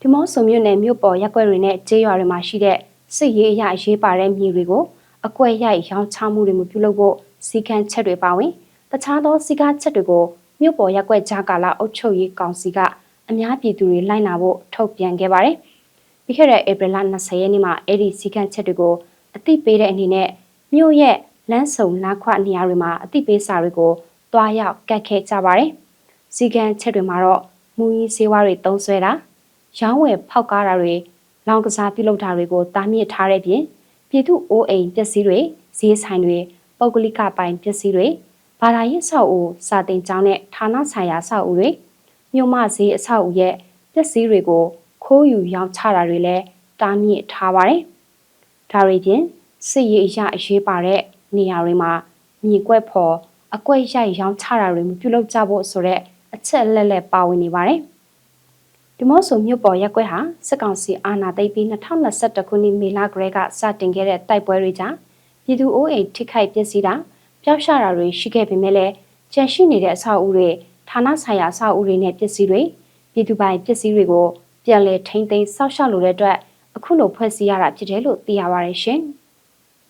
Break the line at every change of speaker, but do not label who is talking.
ဒီမော့ဆိုမြို့နယ်မြို့ပေါ်ရက်ကွက်တွေနဲ့ကျေးရွာတွေမှာရှိတဲ့စစ်ရေးအရာအရေးပါတဲ့မြေတွေကိုအကွက်ရိုက်ရောင်းချမှုတွေမပြုလုပ်ဖို့စီကံချက်တွေပါဝင်တခြားသောစီကားချက်တွေကိုမြို့ပေါ်ရက်ကွက်ကြားကာလအုပ်ချုပ်ရေးကောင်စီကအများပြည်သူတွေလိုက်နာဖို့ထုတ်ပြန်ခဲ့ပါတယ်။ပြီးခဲ့တဲ့ဧပြီလ20ရက်နေ့မှာအဲ့ဒီစီကံချက်တွေကိုအသိပေးတဲ့အနေနဲ့မြို့ရဲ့လမ်းစုံလမ်းခွနေရာတွေမှာအသိပေးစာတွေကိုတွားရောက်ကတ်ခဲ့ကြပါတယ်။စီကံချက်တွေမှာတော့မူကြီးစေဝါတွေတုံးဆွဲတာ ရောင်းဝယ်ဖောက်ကားတာတွေလောင်ကစားပြုလုပ်တာတွေကိုတားမြစ်ထားတဲ့ပြင်ပြည်သူအိုးအိမ်ပစ္စည်းတွေဈေးဆိုင်တွေပုဂ္ဂလိကပိုင်ပစ္စည်းတွေဘာသာရေးဆောက်အဦစာတင်ကျောင်းနဲ့ဌာနဆိုင်ရာဆောက်အဦတွေမြို့မဈေးအဆောက်အဦရဲ့ပစ္စည်းတွေကိုခိုးယူရောင်းချတာတွေလည်းတားမြစ်ထားပါတယ်။ဒါတွေပြင်စစ်ရေးအရာအရေးပါတဲ့နေရာတွေမှာမြေကွက်ဖော်အကွက်ရိုက်ရောင်းချတာတွေမပြုလုပ်ကြဖို့ဆိုတဲ့အချက်အလက်လက်ပါဝင်နေပါတယ်။ ဒီမော့ဆိုမြို့ပေါ်ရက်ကွက်ဟာစစ်ကောင်စီအာဏာသိမ်းပြီး2021ခုနှစ်မေလကလေးကစတင်ခဲ့တဲ့တိုက်ပွဲတွေကြောင့်ပြည်သူအိုးအိမ်ထိခိုက်ပျက်စီးတာပျောက်ရှတာတွေရှိခဲ့ပေမဲ့လည်းကျန်ရှိနေတဲ့အဆောက်အဦတွေဌာနဆိုင်ရာအဆောက်အဦတွေနဲ့ပစ္စည်းတွေပြည်သူပိုင်ပစ္စည်းတွေကိုပြန်လည်ထိန်းသိမ်းစောင့်ရှောက်လိုတဲ့အတွက်အခုလိုဖွဲ့စည်းရတာဖြစ်တယ်လို့သိရပါတယ်ရှင်။